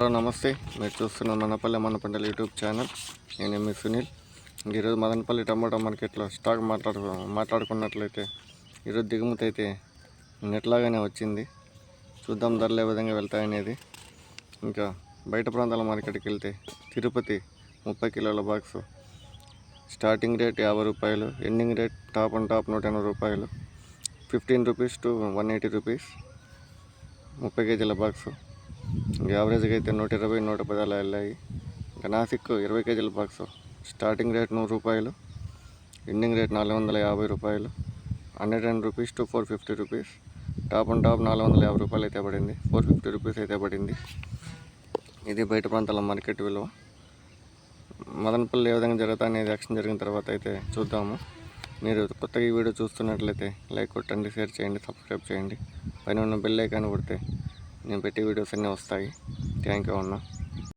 Hello నమస్తే. మీరు చూస్తున్న మనపల్లి మన పంటల యూట్యూబ్ ఛానల్. నేను మీ సునీల్. ఈరోజు మదనపల్లి టమాటా మార్కెట్లో స్టాక్ మాట్లాడు మాట్లాడుకున్నట్లయితే ఈరోజు దిగుమతి అయితే నెట్లాగానే వచ్చింది. చూద్దాం ధరలు ఏ విధంగా వెళ్తాయనేది ఇంకా బయట ప్రాంతాల మార్కెట్కి వెళ్తే తిరుపతి ముప్పై కిలోల బాక్స్ స్టార్టింగ్ రేట్ యాభై రూపాయలు ending rate top and top నూట ఎనభై రూపాయలు fifteen rupees to one eighty rupees ముప్పై కేజీల బాక్సు. యావరేజ్గా అయితే నూట ఇరవై నూట పది అలా వెళ్ళాయి. ఇంకా నాసిక్ ఇరవై కేజీల బాక్స్ స్టార్టింగ్ రేట్ నూరు రూపాయలు ఎండింగ్ రేట్ నాలుగు వందల యాభై రూపాయలు hundred and rupees to four fifty rupees top and top నాలుగు వందల యాభై రూపాయలు అయితే పడింది. ఫోర్ ఫిఫ్టీ రూపీస్ అయితే పడింది. ఇది బయట ప్రాంతాల మార్కెట్ విలువ. మదనపల్లి ఏ విధంగా జరుగుతా అనేది యాక్షన్ జరిగిన తర్వాత అయితే చూద్దాము. మీరు కొత్తగా ఈ వీడియో చూస్తున్నట్లయితే లైక్ కొట్టండి షేర్ చేయండి సబ్స్క్రైబ్ చేయండి. పైన ఉన్న బెల్ ఐకాన్ కొడితే నేను పెట్టే వీడియోస్ అన్నీ వస్తాయి. థ్యాంక్ యూ అన్నా.